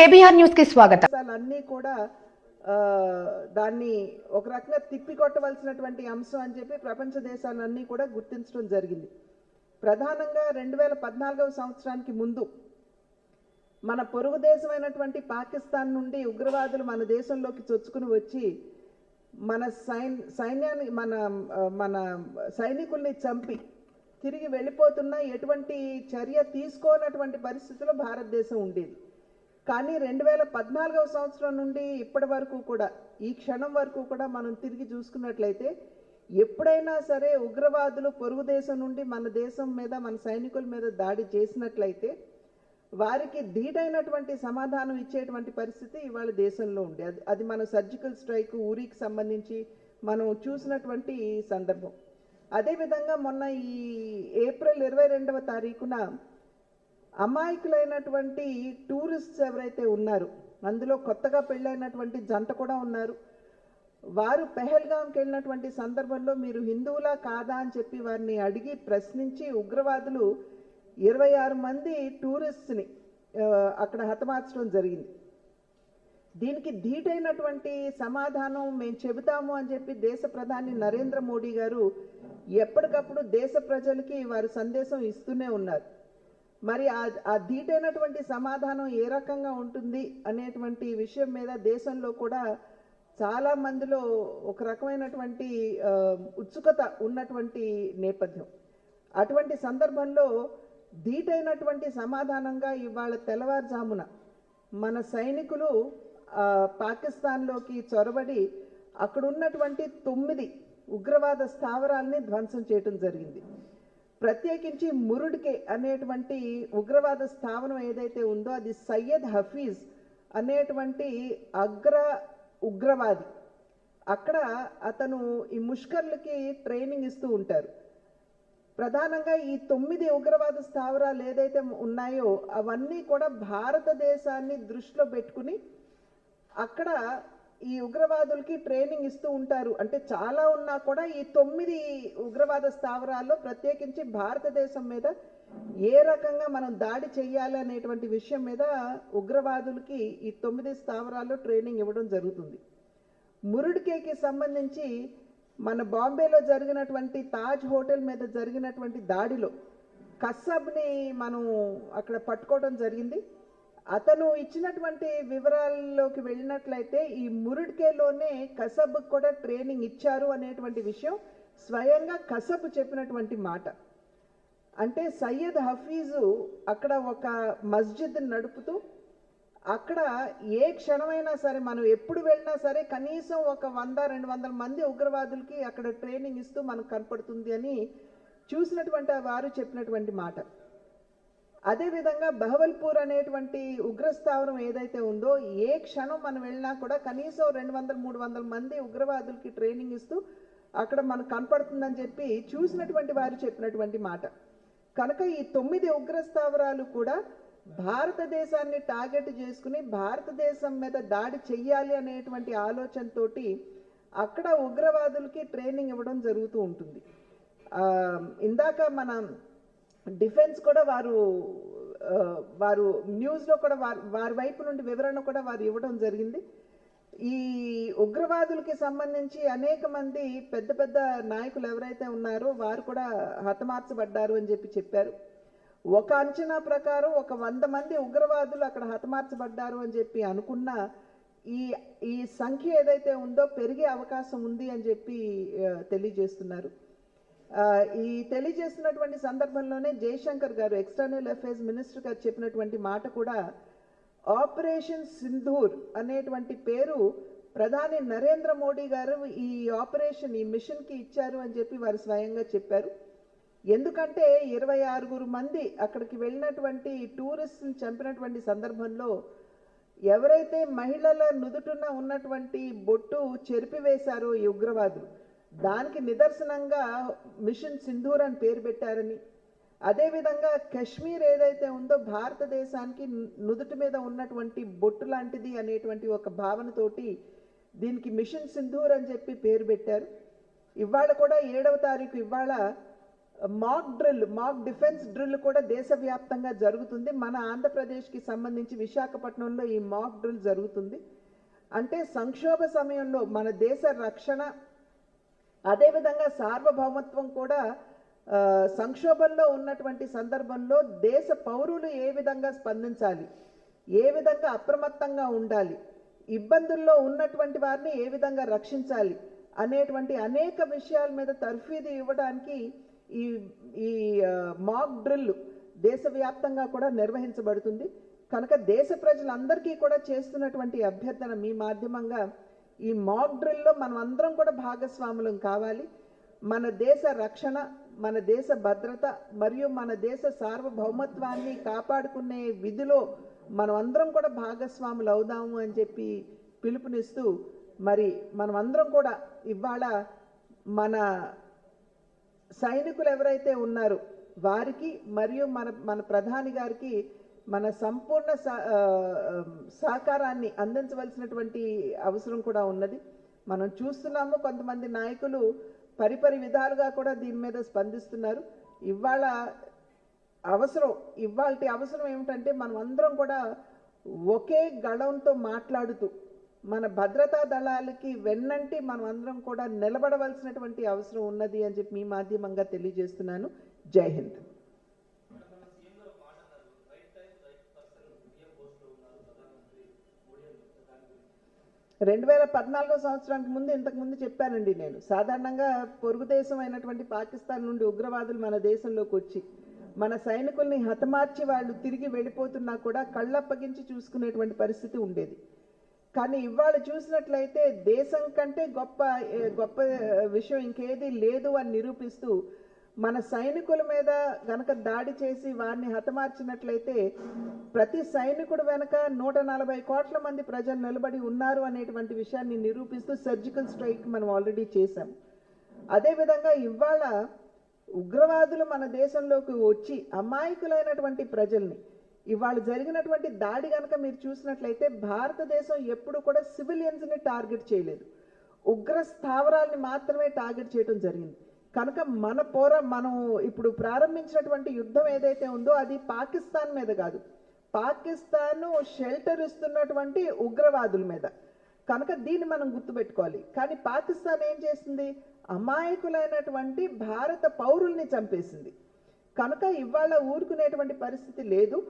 KBR న్యూస్కి స్వాగతం. అన్నీ కూడా దాన్ని ఒక రకంగా తిప్పికొట్టవలసినటువంటి అంశం అని చెప్పి ప్రపంచ దేశాలన్నీ కూడా గుర్తించడం జరిగింది. ప్రధానంగా రెండు వేల పద్నాలుగవ సంవత్సరానికి ముందు మన పొరుగు దేశమైనటువంటి పాకిస్తాన్ నుండి ఉగ్రవాదులు మన దేశంలోకి చొచ్చుకుని వచ్చి మన సైన్ సైన్యాన్ని మన మన సైనికుల్ని చంపి తిరిగి వెళ్ళిపోతున్న ఎటువంటి చర్య తీసుకోనటువంటి పరిస్థితిలో భారతదేశం ఉండేది. కానీ రెండు వేల పద్నాలుగవ సంవత్సరం నుండి ఇప్పటి వరకు కూడా ఈ క్షణం వరకు కూడా మనం తిరిగి చూసుకున్నట్లయితే ఎప్పుడైనా సరే ఉగ్రవాదులు పొరుగు దేశం నుండి మన దేశం మీద మన సైనికుల మీద దాడి చేసినట్లయితే వారికి ధీటైనటువంటి సమాధానం ఇచ్చేటువంటి పరిస్థితి ఇవాళ దేశంలో ఉంది. అది అది మన సర్జికల్ స్ట్రైక్ ఊరికి సంబంధించి మనం చూసినటువంటి సందర్భం. అదేవిధంగా మొన్న ఈ ఏప్రిల్ ఇరవై రెండవ తారీఖున అమాయకులైనటువంటి టూరిస్ట్స్ ఎవరైతే ఉన్నారు అందులో కొత్తగా పెళ్ళైనటువంటి జంట కూడా ఉన్నారు. వారు పెహల్గాంకి వెళ్ళినటువంటి సందర్భంలో మీరు హిందువులా కాదా అని చెప్పి వారిని అడిగి ప్రశ్నించి ఉగ్రవాదులు ఇరవై ఆరు మంది టూరిస్ట్ని అక్కడ హతమార్చడం జరిగింది. దీనికి ధీటైనటువంటి సమాధానం మేము చెబుతాము అని చెప్పి దేశ ప్రధాని నరేంద్ర మోడీ గారు ఎప్పటికప్పుడు దేశ ప్రజలకి వారు సందేశం ఇస్తూనే ఉన్నారు. మరి ఆ ధీటైనటువంటి సమాధానం ఏ రకంగా ఉంటుంది అనేటువంటి విషయం మీద దేశంలో కూడా చాలా మందిలో ఒక రకమైనటువంటి ఉత్సుకత ఉన్నటువంటి నేపథ్యం. అటువంటి సందర్భంలో ధీటైనటువంటి సమాధానంగా ఇవాళ తెల్లవారుజామున మన సైనికులు పాకిస్తాన్లోకి చొరబడి అక్కడున్నటువంటి తొమ్మిది ఉగ్రవాద స్థావరాల్ని ధ్వంసం చేయటం జరిగింది. ప్రత్యేకించి మురుడికే అనేటువంటి ఉగ్రవాద స్థావనం ఏదైతే ఉందో అది సయ్యద్ హఫీజ్ అనేటువంటి అగ్ర ఉగ్రవాది. అక్కడ అతను ఈ ముష్కర్లకి ట్రైనింగ్ ఇస్తూ ఉంటారు. ప్రధానంగా ఈ తొమ్మిది ఉగ్రవాద స్థావరాలు ఏదైతే ఉన్నాయో అవన్నీ కూడా భారతదేశాన్ని దృష్టిలో పెట్టుకుని అక్కడ ఈ ఉగ్రవాదులకి ట్రైనింగ్ ఇస్తూ ఉంటారు. అంటే చాలా ఉన్నా కూడా ఈ తొమ్మిది ఉగ్రవాద స్థావరాల్లో ప్రత్యేకించి భారతదేశం మీద ఏ రకంగా మనం దాడి చేయాలి అనేటువంటి విషయం మీద ఉగ్రవాదులకి ఈ తొమ్మిది స్థావరాల్లో ట్రైనింగ్ ఇవ్వడం జరుగుతుంది. మురుడికేకి సంబంధించి మన బాంబేలో జరిగినటువంటి తాజ్ హోటల్ మీద జరిగినటువంటి దాడిలో కస్సబ్ని మనం అక్కడ పట్టుకోవడం జరిగింది. అతను ఇచ్చినటువంటి వివరాల్లోకి వెళ్ళినట్లయితే ఈ మురుడికేలోనే కసబ్ కూడా ట్రైనింగ్ ఇచ్చారు అనేటువంటి విషయం స్వయంగా కసబ్ చెప్పినటువంటి మాట. అంటే సయ్యద్ హఫీజు అక్కడ ఒక మస్జిద్ నడుపుతూ అక్కడ ఏ క్షణమైనా సరే మనం ఎప్పుడు వెళ్ళినా సరే కనీసం ఒక వంద రెండు వందల మంది ఉగ్రవాదులకి అక్కడ ట్రైనింగ్ ఇస్తూ మనకు కనపడుతుంది అని చూసినటువంటి వారు చెప్పినటువంటి మాట. అదేవిధంగా బహవల్పూర్ అనేటువంటి ఉగ్రస్థావరం ఏదైతే ఉందో ఏ క్షణం మనం వెళ్ళినా కూడా కనీసం రెండు వందల మూడు వందల మంది ఉగ్రవాదులకి ట్రైనింగ్ ఇస్తూ అక్కడ మనకు కనపడుతుందని చెప్పి చూసినటువంటి వారు చెప్పినటువంటి మాట. కనుక ఈ తొమ్మిది ఉగ్రస్థావరాలు కూడా భారతదేశాన్ని టార్గెట్ చేసుకుని భారతదేశం మీద దాడి చెయ్యాలి అనేటువంటి ఆలోచనతోటి అక్కడ ఉగ్రవాదులకి ట్రైనింగ్ ఇవ్వడం జరుగుతూ ఉంటుంది. ఇందాక మనం డిఫెన్స్ కూడా వారు వారు న్యూస్లో కూడా వారి వారి వైపు నుండి వివరణ కూడా వారు ఇవ్వడం జరిగింది. ఈ ఉగ్రవాదులకి సంబంధించి అనేక మంది పెద్ద పెద్ద నాయకులు ఎవరైతే ఉన్నారో వారు కూడా హతమార్చబడ్డారు అని చెప్పి చెప్పారు. ఒక అంచనా ప్రకారం ఒక వంద మంది ఉగ్రవాదులు అక్కడ హతమార్చబడ్డారు అని చెప్పి అనుకున్న ఈ ఈ సంఖ్య ఏదైతే ఉందో పెరిగే అవకాశం ఉంది అని చెప్పి తెలియజేస్తున్నారు. ఈ తెలియజేస్తున్నటువంటి సందర్భంలోనే జయశంకర్ గారు ఎక్స్టర్నల్ అఫైర్స్ మినిస్టర్ గారు చెప్పినటువంటి మాట కూడా ఆపరేషన్ సింధూర్ అనేటువంటి పేరు ప్రధాని నరేంద్ర మోడీ గారు ఈ ఆపరేషన్ ఈ మిషన్కి ఇచ్చారు అని చెప్పి వారు స్వయంగా చెప్పారు. ఎందుకంటే ఇరవై ఆరుగురు మంది అక్కడికి వెళ్ళినటువంటి టూరిస్ట్ని చంపినటువంటి సందర్భంలో ఎవరైతే మహిళల నుదుటున ఉన్నటువంటి బొట్టు చెరిపివేశారో ఈ ఉగ్రవాదులు దానికి నిదర్శనంగా మిషన్ సింధూర్ అని పేరు పెట్టారని. అదేవిధంగా కశ్మీర్ ఏదైతే ఉందో భారతదేశానికి నుదుటి మీద ఉన్నటువంటి బొట్టు లాంటిది అనేటువంటి ఒక భావనతోటి దీనికి మిషన్ సింధూర్ అని చెప్పి పేరు పెట్టారు. ఇవాళ కూడా ఏడవ తారీఖు ఇవాళ mock drill mock defence drill కూడా దేశవ్యాప్తంగా జరుగుతుంది. మన ఆంధ్రప్రదేశ్కి సంబంధించి విశాఖపట్నంలో ఈ మాక్ డ్రిల్ జరుగుతుంది. అంటే సంక్షోభ సమయంలో మన దేశ రక్షణ అదేవిధంగా సార్వభౌమత్వం కూడా సంక్షోభంలో ఉన్నటువంటి సందర్భంలో దేశ పౌరులు ఏ విధంగా స్పందించాలి? ఏ విధంగా అప్రమత్తంగా ఉండాలి? ఇబ్బందుల్లో ఉన్నటువంటి వారిని ఏ విధంగా రక్షించాలి? అనేటువంటి అనేక విషయాల మీద తర్ఫీదు ఇవ్వడానికి ఈ ఈ మాక్ డ్రిల్ దేశవ్యాప్తంగా కూడా నిర్వహించబడుతుంది. కనుక దేశ ప్రజలందరికీ కూడా చేస్తున్నటువంటి అభ్యర్థన మీ మాధ్యమంగా ఈ మాక్ డ్రిల్లో మనం అందరం కూడా భాగస్వాములం కావాలి. మన దేశ రక్షణ మన దేశ భద్రత మరియు మన దేశ సార్వభౌమత్వాన్ని కాపాడుకునే విధిలో మనం అందరం కూడా భాగస్వాములు అవుదాము అని చెప్పి పిలుపునిస్తూ మరి మనం అందరం కూడా ఇవాళ మన సైనికులు ఎవరైతే ఉన్నారో వారికి మరియు మన మన ప్రధాని గారికి మన సంపూర్ణ సహకారాన్ని అందించవలసినటువంటి అవసరం కూడా ఉన్నది. మనం చూస్తున్నాము కొంతమంది నాయకులు పరిపరి విధాలుగా కూడా దీని మీద స్పందిస్తున్నారు. ఇవాళ అవసరం ఇవాళ అవసరం ఏమిటంటే మనం అందరం కూడా ఒకే గళంతో మాట్లాడుతూ మన భద్రతా దళాలకి వెన్నంటి మనం అందరం కూడా నిలబడవలసినటువంటి అవసరం ఉన్నది అని చెప్పి మీ మాధ్యమంగా తెలియజేస్తున్నాను. జై హింద్. రెండు వేల పద్నాలుగో సంవత్సరానికి ముందు ఇంతకు ముందు చెప్పానండి నేను. సాధారణంగా పొరుగు దేశం అయినటువంటి పాకిస్తాన్ నుండి ఉగ్రవాదులు మన దేశంలోకి వచ్చి మన సైనికుల్ని హతమార్చి వాళ్ళు తిరిగి వెళ్ళిపోతున్నా కూడా కళ్ళప్పగించి చూసుకునేటువంటి పరిస్థితి ఉండేది. కానీ ఇవాళ చూసినట్లయితే దేశం కంటే గొప్ప గొప్ప విషయం ఇంకేది లేదు అని నిరూపిస్తూ మన సైనికుల మీద గనక దాడి చేసి వారిని హతమార్చినట్లయితే ప్రతి సైనికుడు వెనక నూట నలభై కోట్ల మంది ప్రజలు నిలబడి ఉన్నారు అనేటువంటి విషయాన్ని నిరూపిస్తూ సర్జికల్ స్ట్రైక్ మనం ఆల్రెడీ చేశాం. అదేవిధంగా ఇవాళ ఉగ్రవాదులు మన దేశంలోకి వచ్చి అమాయకులైనటువంటి ప్రజల్ని ఇవాళ జరిగినటువంటి దాడి కనుక మీరు చూసినట్లయితే భారతదేశం ఎప్పుడు కూడా సివిలియన్స్ని టార్గెట్ చేయలేదు. ఉగ్ర స్థావరాల్ని మాత్రమే టార్గెట్ చేయడం జరిగింది. కనుక మన పోర మనం ఇప్పుడు ప్రారంభించినటువంటి యుద్ధం ఏదైతే ఉందో అది పాకిస్తాన్ మీద కాదు. పాకిస్తాన్ షెల్టర్ ఇస్తున్నటువంటి ఉగ్రవాదుల మీద. కనుక దీన్ని మనం గుర్తుపెట్టుకోవాలి. కానీ పాకిస్తాన్ ఏం చేసింది? అమాయకులైనటువంటి భారత పౌరుల్ని చంపేసింది. కనుక ఇవాళ ఊరుకునేటువంటి పరిస్థితి లేదు.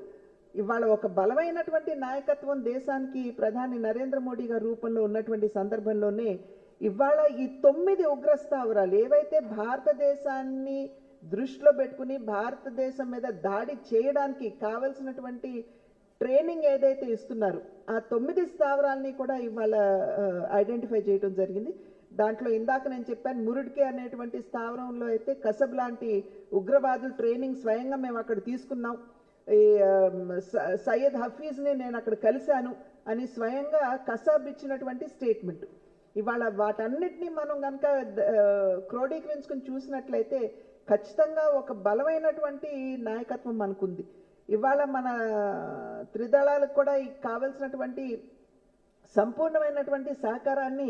ఇవాళ ఒక బలమైనటువంటి నాయకత్వం దేశానికి ప్రధాని నరేంద్ర మోడీ గారి రూపంలో ఉన్నటువంటి సందర్భంలోనే ఇవాళ ఈ తొమ్మిది ఉగ్రస్థావరాలు ఏవైతే భారతదేశాన్ని దృష్టిలో పెట్టుకుని భారతదేశం మీద దాడి చేయడానికి కావలసినటువంటి ట్రైనింగ్ ఏదైతే ఇస్తున్నారు ఆ తొమ్మిది స్థావరాలని కూడా ఇవాళ ఐడెంటిఫై చేయడం జరిగింది. దాంట్లో ఇందాక నేను చెప్పాను మురుడికే అనేటువంటి స్థావరంలో అయితే కసబ్ లాంటి ఉగ్రవాదులు ట్రైనింగ్ స్వయంగా మేము అక్కడ తీసుకున్నాం. ఈ స- సయ్యద్ హఫీజ్ని నేను అక్కడ కలిశాను అని స్వయంగా కసాబ్ ఇచ్చినటువంటి స్టేట్మెంట్. ఇవాళ వాటన్నిటినీ మనం కనుక క్రోడీకరించుకుని చూసినట్లయితే ఖచ్చితంగా ఒక బలమైనటువంటి నాయకత్వం మనకుంది. ఇవాళ మన త్రిదళాలకు కూడా కావలసినటువంటి సంపూర్ణమైనటువంటి సహకారాన్ని